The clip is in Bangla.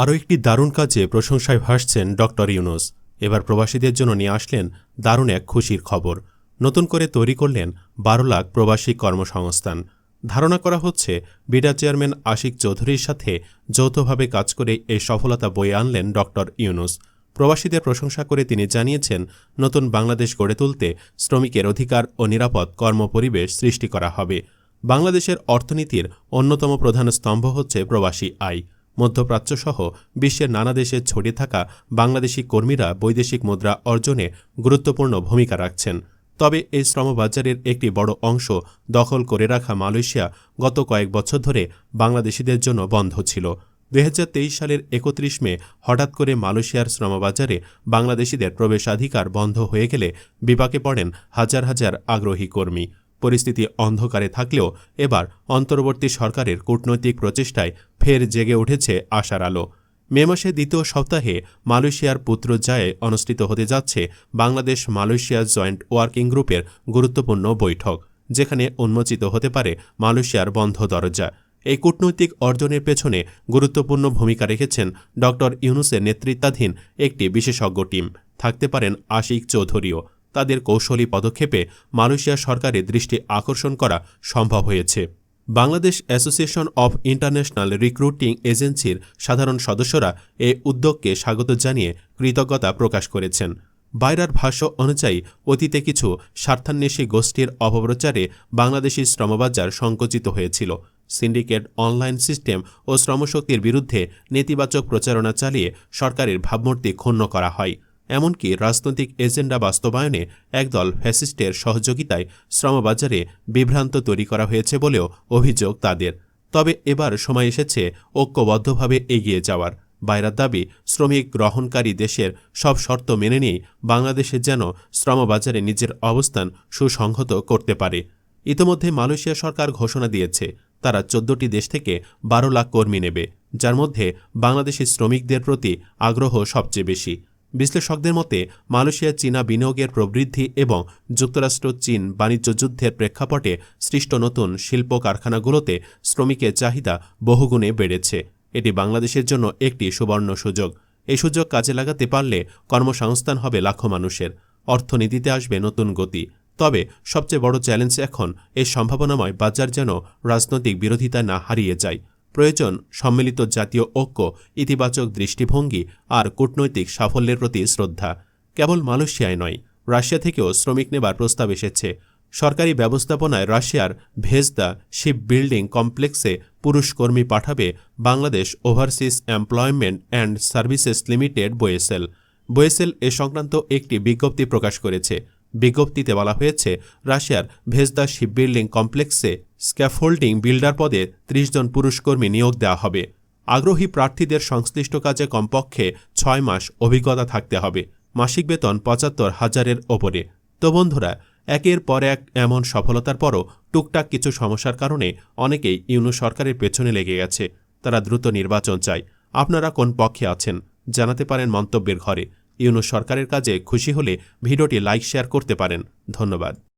আরও একটি দারুণ কাজে প্রশংসায় ভাসছেন ডক্টর ইউনুস। এবার প্রবাসীদের জন্য নিয়ে আসলেন দারুণ এক খুশির খবর। নতুন করে তৈরি করলেন বারো লাখ প্রবাসী কর্মসংস্থান। ধারণা করা হচ্ছে, বিডা চেয়ারম্যান আশিক চৌধুরীর সাথে যৌথভাবে কাজ করে এই সফলতা বয়ে আনলেন ডক্টর ইউনুস। প্রবাসীদের প্রশংসা করে তিনি জানিয়েছেন, নতুন বাংলাদেশ গড়ে তুলতে শ্রমিকের অধিকার ও নিরাপদ কর্মপরিবেশ সৃষ্টি করা হবে। বাংলাদেশের অর্থনীতির অন্যতম প্রধান স্তম্ভ হচ্ছে প্রবাসী আয়। মধ্যপ্রাচ্যসহ বিশ্বের নানা দেশে ছড়িয়ে থাকা বাংলাদেশি কর্মীরা বৈদেশিক মুদ্রা অর্জনে গুরুত্বপূর্ণ ভূমিকা রাখছেন। তবে এই শ্রমবাজারের একটি বড় অংশ দখল করে রাখা মালয়েশিয়া গত কয়েক বছর ধরে বাংলাদেশিদের জন্য বন্ধ ছিল। দু হাজার তেইশ সালের একত্রিশ মে হঠাৎ করে মালয়েশিয়ার শ্রমবাজারে বাংলাদেশিদের প্রবেশাধিকার বন্ধ হয়ে গেলে বিপাকে পড়েন হাজার হাজার আগ্রহী কর্মী। পরিস্থিতি অন্ধকারে থাকলেও এবার অন্তর্বর্তী সরকারের কূটনৈতিক প্রচেষ্টায় ফের জেগে উঠেছে আশার আলো। মে মাসের দ্বিতীয় সপ্তাহে মালয়েশিয়ার পুত্র পুত্রজায়ে অনুষ্ঠিত হতে যাচ্ছে বাংলাদেশ মালয়েশিয়া জয়েন্ট ওয়ার্কিং গ্রুপের গুরুত্বপূর্ণ বৈঠক, যেখানে উন্মোচিত হতে পারে মালয়েশিয়ার বন্ধ দরজা। এই কূটনৈতিক অর্জনের পেছনে গুরুত্বপূর্ণ ভূমিকা রেখেছেন ড ইউনুসের নেতৃত্বাধীন একটি বিশেষজ্ঞ টিম। থাকতে পারেন আশিক চৌধুরীও। তাদের কৌশলী পদক্ষেপে মালয়েশিয়া সরকারের দৃষ্টি আকর্ষণ করা সম্ভব হয়েছে। Bangladesh association of international recruiting এজেন্সির সাধারণ সদস্যরা এ উদ্যোগকে স্বাগত জানিয়ে কৃতজ্ঞতা প্রকাশ করেছেন। বাইরার ভাষ্য অনুযায়ী, অতীতে কিছু স্বার্থান্বেষী গোষ্ঠীর অপপ্রচারে বাংলাদেশি শ্রমবাজার সংকুচিত হয়েছিল। সিন্ডিকেট অনলাইন সিস্টেম ও শ্রমশক্তির বিরুদ্ধে নেতিবাচক প্রচারণা চালিয়ে সরকারের ভাবমূর্তি ক্ষুণ্ণ করা হয়। এমনকি রাজনৈতিক এজেন্ডা বাস্তবায়নে একদল ফ্যাসিস্টের সহযোগিতায় শ্রমবাজারে বিভ্রান্ত তৈরি করা হয়েছে বলেও অভিযোগ তাদের। তবে এবার সময় এসেছে ঐক্যবদ্ধভাবে এগিয়ে যাওয়ার। বাইরার দাবি, শ্রমিক গ্রহণকারী দেশের সব শর্ত মেনে নিয়েই বাংলাদেশে যেন শ্রমবাজারে নিজের অবস্থান সুসংহত করতে পারে। ইতোমধ্যে মালয়েশিয়া সরকার ঘোষণা দিয়েছে, তারা চোদ্দটি দেশ থেকে বারো লাখ কর্মী নেবে, যার মধ্যে বাংলাদেশি শ্রমিকদের প্রতি আগ্রহ সবচেয়ে বেশি। বিশ্লেষকদের মতে, মালয়েশিয়া, চীনা বিনিয়োগের প্রবৃদ্ধি এবং যুক্তরাষ্ট্র, চীন বাণিজ্য যুদ্ধের প্রেক্ষাপটে সৃষ্ট নতুন শিল্প কারখানাগুলোতে শ্রমিকের চাহিদা বহুগুণে বেড়েছে। এটি বাংলাদেশের জন্য একটি সুবর্ণ সুযোগ। এই সুযোগ কাজে লাগাতে পারলে কর্মসংস্থান হবে লাখো মানুষের। অর্থনীতিতে আসবে নতুন গতি। তবে সবচেয়ে বড় চ্যালেঞ্জ এখন এই সম্ভাবনাময় বাজার যেন রাজনৈতিক বিরোধিতা না হারিয়ে যায়। প্রয়োজন, সম্মিলিত জাতীয় ঐক্য, ইতিবাচক দৃষ্টিভঙ্গি আর কূটনৈতিক সাফল্যের প্রতি শ্রদ্ধা। কেবল মালয়েশিয়ায় নয়, রাশিয়া থেকেও শ্রমিক নেবার প্রস্তাব এসেছে। সরকারি ব্যবস্থাপনায় রাশিয়ার ভেজদা শিপ বিল্ডিং কমপ্লেক্সে পুরুষ কর্মী পাঠাবে Bangladesh overseas employment and services limited BOESL. BOESL এ সংক্রান্ত একটি বিজ্ঞপ্তি প্রকাশ করেছে। বিজ্ঞপ্তিতে বলা হয়েছে, রাশিয়ার ভেজদা শিপবিল্ডিং কমপ্লেক্সে স্ক্যাফোল্ডিং বিল্ডার পদে ত্রিশ জন পুরুষ কর্মী নিয়োগ দেওয়া হবে। আগ্রহী প্রার্থীদের সংশ্লিষ্ট কাজে কমপক্ষে ছয় মাস অভিজ্ঞতা থাকতে হবে। মাসিক বেতন পঁচাত্তর হাজারের ওপরে। তো বন্ধুরা, একের পর এক এমন সফলতার পরও টুকটাক কিছু সমস্যার কারণে অনেকেই ইউনু সরকারের পেছনে লেগে গেছে। তারা দ্রুত নির্বাচন চায়। আপনারা কোন পক্ষে আছেন? জানাতে পারেন মন্তব্যের ঘরে। ইউনু সরকারের কাজে খুশি হলে ভিডিওটি লাইক শেয়ার করতে পারেন। ধন্যবাদ।